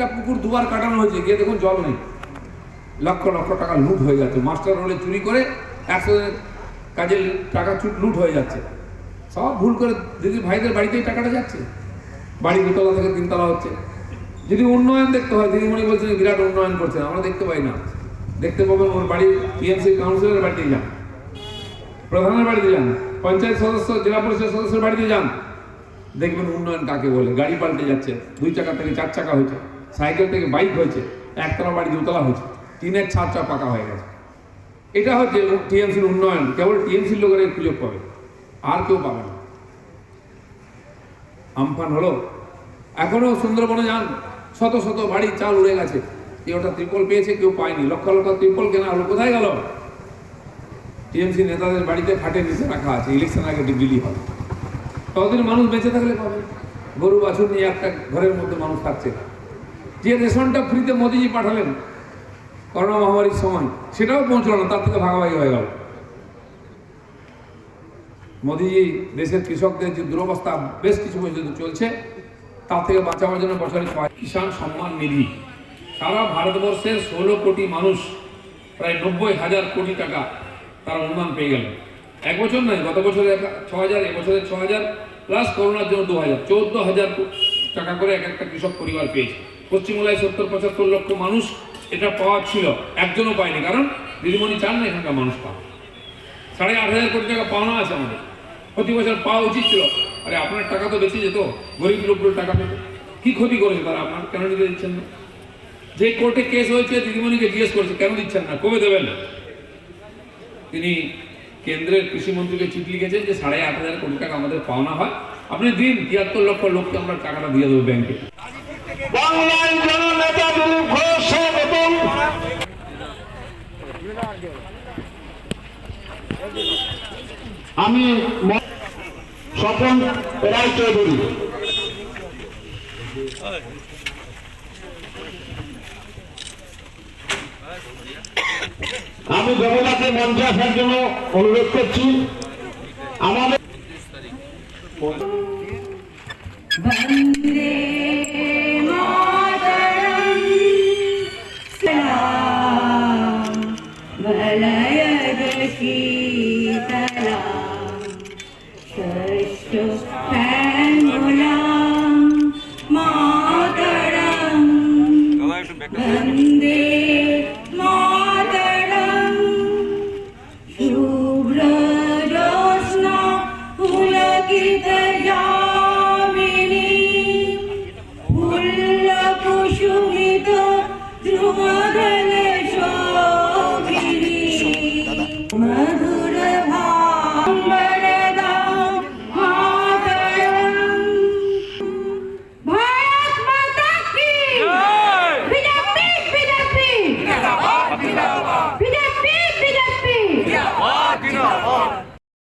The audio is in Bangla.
একটা পুকুর দুবার কাটানো হয়েছে, গিয়ে দেখুন জল নেই। লক্ষ লক্ষ টাকা লুট হয়ে যাচ্ছে। মাস্টার রোলে চুরি করে একশো কাজের টাকা লুট হয়ে যাচ্ছে। সব ভুল করে দিদি ভাইদের বাড়িতেই টাকাটা যাচ্ছে। বাড়ি দুতলা থেকে তিনতলা হচ্ছে। যদি উন্নয়ন দেখতে হয়, দিদিমণি বলছেন বিরাট উন্নয়ন করছেন আমরা দেখতে পাই না। দেখতে পাবেন ওর বাড়ি টিএমসি কাউন্সিলরের বাড়িতে যান। প্রধানের বাড়িতে যান। পঞ্চায়েত সদস্য, জেলা পরিষদ সদস্যের বাড়িতে যান। দেখবেন উন্নয়ন কাকে বলে, গাড়ি পাল্টে যাচ্ছে। দুই চাকা থেকে চার চাকা হয়েছে। সাইকেল থেকে বাইক হয়েছে, একতলা বাড়ি, দুতলা হয়েছে, টিনের ছাদ চা পাকা হয়ে গেছে। এটা হচ্ছে টিএমসির উন্নয়ন, কেবল টিএমসির লোকের সুযোগ পাবে, আর কেউ পাবে না। আমফান হলো, এখনও সুন্দরবনে যান, শত শত বাড়ি, চাল উড়ে গেছে, কেউ ওটা ত্রিপল পেয়েছে, কেউ পায়নি, লক্ষ লক্ষ ত্রিপল কেনা হলো, কোথায় গেল? টিএমসি নেতাদের বাড়িতে খাটে নিচে রাখা আছে, ইলেকশন আগে বিলি হবে। ততদিন মানুষ বেঁচে থাকলে পাবে, গরু বাছুর নিয়ে একটা ঘরের মধ্যে মানুষ থাকছে যে রেশনটা ফ্রিতে মোদিজি পাঠালেন, করোনা মহামারীর সময়, সেটাও পৌঁছলো না, তার থেকে ভাগাভাগি হয়ে গেল। মোদিজি দেশের কৃষকদের যে দুরবস্থা, বেশ কিছু পর্যন্ত চলছে, তার থেকে বাঁচাবার জন্য বছরে ছয় কিষাণ সম্মান নিধি। সারা ভারতবর্ষের ষোলো কোটি মানুষ, প্রায় নব্বই হাজার কোটি টাকা তারা অনুদান পেয়ে গেল। এক বছর নয়, গত বছরে ছ হাজার এবছরে ছ হাজার প্লাস করোনার জন্য দু হাজার চৌদ্দ হাজার টাকা করে এক একটা কৃষক পরিবার পেয়েছে। পশ্চিমবাংলায় সত্তর, পঁচাত্তর লক্ষ মানুষ এটা পাওয়া ছিল। একজনও পায়নি, কারণ দিদিমণি চান না এখানকার মানুষ পাওয়া। সাড়ে আট হাজার কোটি টাকা পাওনা আছে আমাদের। প্রতি বছর পাওয়া উচিত ছিল। আরে আপনার টাকা তো বেঁচে যেত, গরিব লোকগুলো টাকা পেত। কি ক্ষতি করেছে তারা? আপনার কেন নিতে দিচ্ছেন না? যে কোর্টে কেস হয়েছে, দিদিমণিকে জিজ্ঞেস করেছে, কেন দিচ্ছেন না? কবে দেবেন? তিনি কেন্দ্রের কৃষিমন্ত্রীকে চিঠি লিখেছেন যে সাড়ে আট হাজার কোটি টাকা আমাদের পাওনা হয়। আপনি দিন, তিয়াত্তর লক্ষ লোককে আমরা টাকাটা দিয়ে দেবো ব্যাংকে। বাংলার জননেতা দিলীপ ঘোষ স্বাগতম আমি স্বপন রায় চৌধুরী। আমি দেবতাকে মঞ্চে আসার জন্য অনুরোধ করছি। আমাদের শ্রেষ্ঠ হ্যাঙ্গলাম মাতারাম বন্দে মাতারাম শুভ্র রোশনা পুলকিত যামিনী ফুল্ল কুসুমিত ধ্রুব